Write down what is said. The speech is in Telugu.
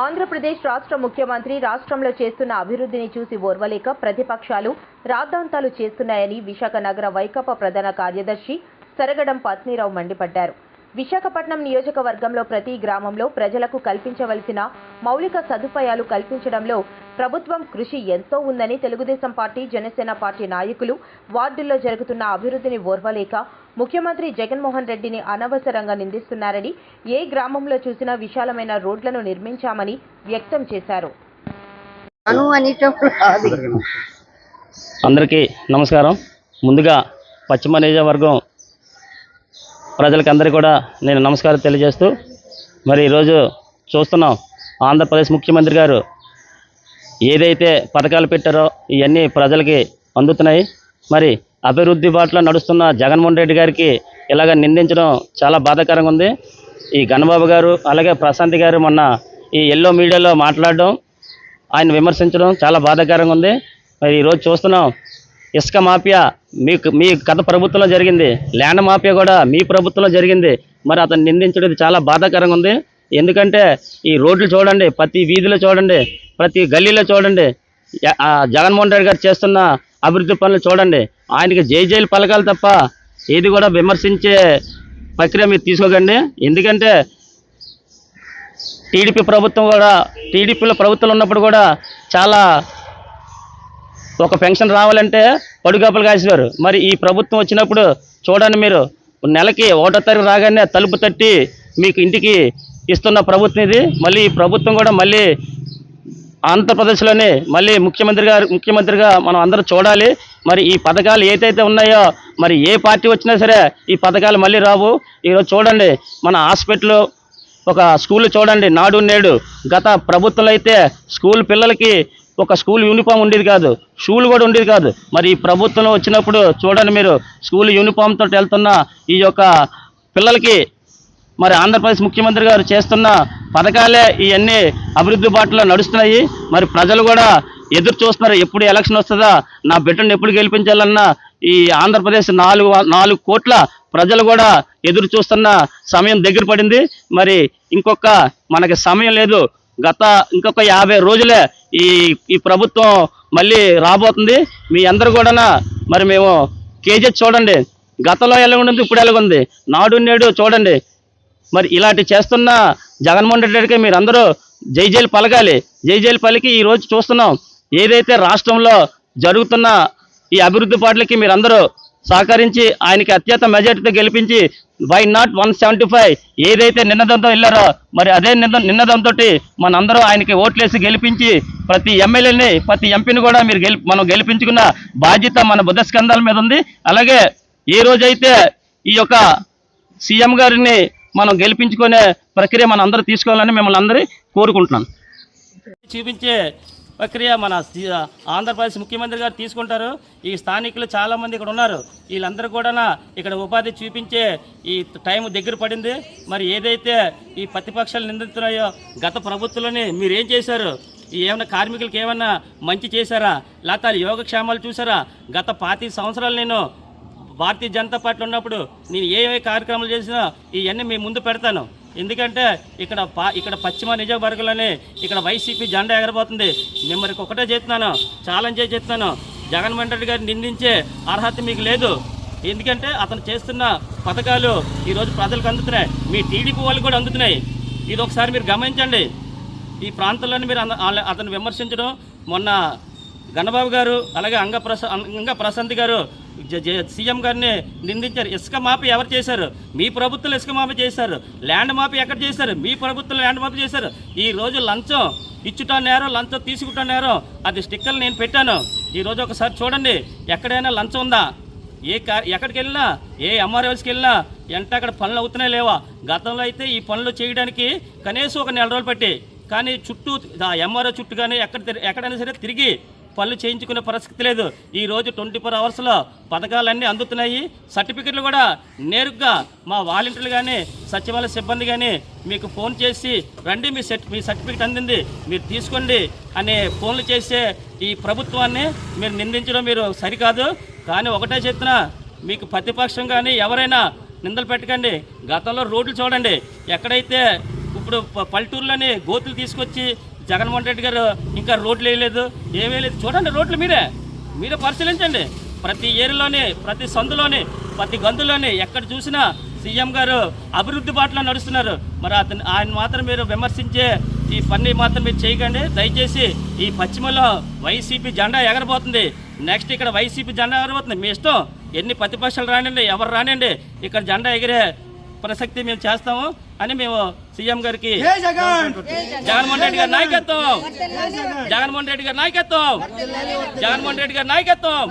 ఆంధ్రప్రదేశ్ రాష్ట్ర ముఖ్యమంత్రి రాష్ట్రంలో చేస్తున్న అభివృద్ధిని చూసి ఓర్వలేక ప్రతిపక్షాలు రాద్ధాంతాలు చేస్తున్నాయని విశాఖ నగర వైకాపా ప్రధాన కార్యదర్శి సరగడం పత్నిరావు మండిపడ్డారు. విశాఖపట్నం నియోజకవర్గంలో ప్రతి గ్రామంలో ప్రజలకు కల్పించవలసిన మౌలిక సదుపాయాలు కల్పించడంలో ప్రభుత్వం కృషి ఎంతో ఉందని తెలుగుదేశం పార్టీ జనసేన పార్టీ నాయకులు వార్డుల్లో జరుగుతున్న అభివృద్ధిని ఓర్వలేక ముఖ్యమంత్రి జగన్మోహన్ రెడ్డిని అనవసరంగా నిందిస్తున్నారని ఏ గ్రామంలో చూసినా విశాలమైన రోడ్లను నిర్మించామని వ్యక్తం చేశారు. అందరికీ నమస్కారం. ముందుగా పశ్చిమ నియోజకవర్గం ప్రజలకి అందరికీ కూడా నేను నమస్కారం తెలియజేస్తూ మరి ఈరోజు చూస్తున్నాం ఆంధ్రప్రదేశ్ ముఖ్యమంత్రి గారు ఏదైతే పథకాలు పెట్టారో ఇవన్నీ ప్రజలకి అందుతున్నాయి. మరి అభివృద్ధి బాటలో నడుస్తున్న జగన్మోహన్ రెడ్డి గారికి ఇలాగ నిందించడం చాలా బాధాకరంగా ఉంది. ఈ గణబాబు గారు అలాగే ప్రశాంతి గారు మొన్న ఈ ఎల్లో మీడియాలో మాట్లాడడం ఆయన విమర్శించడం చాలా బాధాకరంగా ఉంది. మరి ఈరోజు చూస్తున్నాం. ఇసుక మాఫియా మీకు మీ గత ప్రభుత్వంలో జరిగింది. ల్యాండ్ మాఫియా కూడా మీ ప్రభుత్వంలో జరిగింది. మరి అతను నిందించడం చాలా బాధాకరంగా ఉంది. ఎందుకంటే ఈ రోడ్లు చూడండి ప్రతి వీధిలో చూడండి ప్రతి గల్లీలో చూడండి జగన్మోహన్ రెడ్డి గారు చేస్తున్న అభివృద్ధి పనులు చూడండి. ఆయనకి జై జైలు పలకాలి తప్ప ఏది కూడా విమర్శించే ప్రక్రియ మీరు తీసుకోకండి. ఎందుకంటే టీడీపీ ప్రభుత్వం కూడా టీడీపీలో ప్రభుత్వం ఉన్నప్పుడు కూడా చాలా ఒక పెన్షన్ రావాలంటే పడుగాపులు కాసేవారు. మరి ఈ ప్రభుత్వం వచ్చినప్పుడు చూడండి మీరు నెలకి ఒకటో తారీఖు రాగానే తలుపు తట్టి మీకు ఇంటికి ఇస్తున్న ప్రభుత్వం ఇది. మళ్ళీ ఈ ప్రభుత్వం కూడా మళ్ళీ ఆంధ్రప్రదేశ్లోనే మళ్ళీ ముఖ్యమంత్రి గారు ముఖ్యమంత్రిగా మనం అందరూ చూడాలి. మరి ఈ పథకాలు ఏదైతే ఉన్నాయో మరి ఏ పార్టీ వచ్చినా సరే ఈ పథకాలు మళ్ళీ రావు. ఈరోజు చూడండి మన హాస్పిటల్ ఒక స్కూల్ చూడండి నాడు నేడు. గత ప్రభుత్వంలో అయితే స్కూల్ పిల్లలకి ఒక స్కూల్ యూనిఫామ్ ఉండేది కాదు. షూలు కూడా ఉండేది కాదు. మరి ఈ ప్రభుత్వంలో వచ్చినప్పుడు చూడండి మీరు స్కూల్ యూనిఫామ్తో వెళ్తున్న ఈ యొక్క పిల్లలకి మరి ఆంధ్రప్రదేశ్ ముఖ్యమంత్రి గారు చేస్తున్న పథకాలే ఇవన్నీ అభివృద్ధి బాటలో నడుస్తున్నాయి. మరి ప్రజలు కూడా ఎదురు చూస్తున్నారు. ఎప్పుడు ఎలక్షన్ వస్తుందా? నా బిడ్డను ఎప్పుడు గెలిపించాలన్నా ఈ ఆంధ్రప్రదేశ్ నాలుగు నాలుగు కోట్ల ప్రజలు కూడా ఎదురు చూస్తున్న సమయం దగ్గర పడింది. మరి ఇంకొక మనకి సమయం లేదు. గత ఇంకొక యాభై రోజులే ఈ ఈ ప్రభుత్వం మళ్ళీ రాబోతుంది. మీ అందరు కూడా మరి మేము కేజెస్ చూడండి. గతంలో ఎలాగుంది ఇప్పుడు ఎలాగుంది? నాడు నేడు చూడండి. మరి ఇలాంటి చేస్తున్న జగన్మోహన్ రెడ్డి గారికి మీరు అందరూ జై పలకాలి. జైజైలు పలికి ఈ రోజు చూస్తున్నాం. ఏదైతే రాష్ట్రంలో జరుగుతున్న ఈ అభివృద్ధి పాటలకి మీరందరూ సహకరించి ఆయనకి అత్యంత మెజార్టీతో గెలిపించి why not one seventy five ఏదైతే నిన్నదంతో వెళ్ళారో మరి అదే నిన్న నిన్నదంతో మనందరూ ఆయనకి ఓట్లేసి గెలిపించి ప్రతి ఎమ్మెల్యేని ప్రతి ఎంపీని కూడా మీరు గెలి మనం గెలిపించుకున్న బాధ్యత మన బుద్ధ స్కంధాల మీద ఉంది. అలాగే ఈ రోజైతే ఈ యొక్క సీఎం గారిని మనం గెలిపించుకునే ప్రక్రియ మనం అందరూ తీసుకోవాలని మిమ్మల్ని అందరి కోరుకుంటున్నాను. చూపించే ప్రక్రియ మన ఆంధ్రప్రదేశ్ ముఖ్యమంత్రి గారు తీసుకుంటారు. ఈ స్థానికులు చాలామంది ఇక్కడ ఉన్నారు. వీళ్ళందరూ కూడా ఇక్కడ ఉపాధి చూపించే ఈ టైం దగ్గర పడింది. మరి ఏదైతే ఈ ప్రతిపక్షాలు నిందిస్తున్నాయో గత ప్రభుత్వంలోనే మీరేం చేశారు? ఏమైనా కార్మికులకి ఏమైనా మంచి చేశారా? లేకపోతే యోగక్షేమాలు చూసారా గత పాతి సంవత్సరాలు నేను భారతీయ జనతా పార్టీ ఉన్నప్పుడు నేను ఏ ఏ కార్యక్రమాలు చేసినా ఇవన్నీ మీ ముందు పెడతాను. ఎందుకంటే ఇక్కడ పా ఇక్కడ పశ్చిమ నియోజకవర్గంలోనే ఇక్కడ వైసీపీ జెండా ఎగరబోతుంది. మిమ్మల్ని ఒకటే చెప్తున్నాను ఛాలెంజ్ చేసి చెప్తున్నాను. జగన్మోహన్ రెడ్డి గారిని నిందించే అర్హత మీకు లేదు. ఎందుకంటే అతను చేస్తున్న పథకాలు ఈరోజు ప్రజలకు అందుతున్నాయి. మీ టీడీపీ వాళ్ళు కూడా అందుతున్నాయి. ఇది ఒకసారి మీరు గమనించండి. ఈ ప్రాంతంలోని మీరు అతను విమర్శించడం. మొన్న గణబాబు గారు అలాగే అంగ ప్రసా అంగ ప్రశాంత్ గారు సీఎం గారిని నిందించారు. ఇసుక మాఫీ ఎవరు చేశారు? మీ ప్రభుత్వం ఇసుక మాఫీ చేశారు. ల్యాండ్ మాఫీ ఎక్కడ చేశారు? మీ ప్రభుత్వం ల్యాండ్ మాఫీ చేశారు. ఈ రోజు లంచం ఇచ్చుట నేరం లంచం తీసుకుంటా నేరం అది స్టిక్కర్లు నేను పెట్టాను. ఈరోజు ఒకసారి చూడండి ఎక్కడైనా లంచం ఉందా? ఏ కా ఎక్కడికి వెళ్ళినా ఏ ఎంఆర్ఎల్స్కి వెళ్ళినా ఎంత అక్కడ పనులు అవుతున్నాయి లేవా? గతంలో అయితే ఈ పనులు చేయడానికి కనీసం ఒక నెల రోజులు పట్టి. కానీ చుట్టూ ఆ ఎంఆర్ఓ చుట్టూ కానీ ఎక్కడ ఎక్కడైనా సరే తిరిగి పనులు చేయించుకునే పరిస్థితి లేదు. ఈ రోజు ట్వంటీ ఫోర్ అవర్స్లో పథకాలన్నీ అందుతున్నాయి. సర్టిఫికెట్లు కూడా నేరుగా మా వాలంటీర్లు కానీ సచివాలయ సిబ్బంది కానీ మీకు ఫోన్ చేసి రండి మీ సెట్ మీ సర్టిఫికెట్ అందింది మీరు తీసుకోండి అనే ఫోన్లు చేసే ఈ ప్రభుత్వాన్ని మీరు నిందించడం మీరు సరికాదు. కానీ ఒకటే చెప్తున్నా మీకు ప్రతిపక్షం కానీ ఎవరైనా నిందలు పెట్టకండి. గతంలో రోడ్లు చూడండి. ఎక్కడైతే ఇప్పుడు ప- పల్లెటూరులోని గోతులు తీసుకొచ్చి జగన్మోహన్ రెడ్డి గారు ఇంకా రోడ్లు వేయలేదు ఏమీ లేదు చూడండి రోడ్లు మీరే. మీరే పరిశీలించండి. ప్రతి ఏరియాలోనే ప్రతి సందులోని ప్రతి గంతులోని ఎక్కడ చూసినా సీఎం గారు అభివృద్ధి బాటలో నడుస్తున్నారు. మరి అతను ఆయన మాత్రం మీరు విమర్శించే ఈ పని మాత్రం మీరు చేయకండి. దయచేసి ఈ పశ్చిమలో వైసీపీ జెండా ఎగరబోతుంది. నెక్స్ట్ ఇక్కడ వైసీపీ జెండా ఎగరబోతుంది. మీ ఇష్టం. ఎన్ని ప్రతిపక్షాలు రానండి ఎవరు రానండి ఇక్కడ జెండా ఎగిరే ప్రసక్తి మేము చేస్తాము అని మేము సీఎం గారికి జగన్మోహన్ రెడ్డి గారి నాయకత్వం! జగన్మోహన్ రెడ్డి గారి నాయకత్వం! జగన్మోహన్ రెడ్డి గారి నాయకత్వం!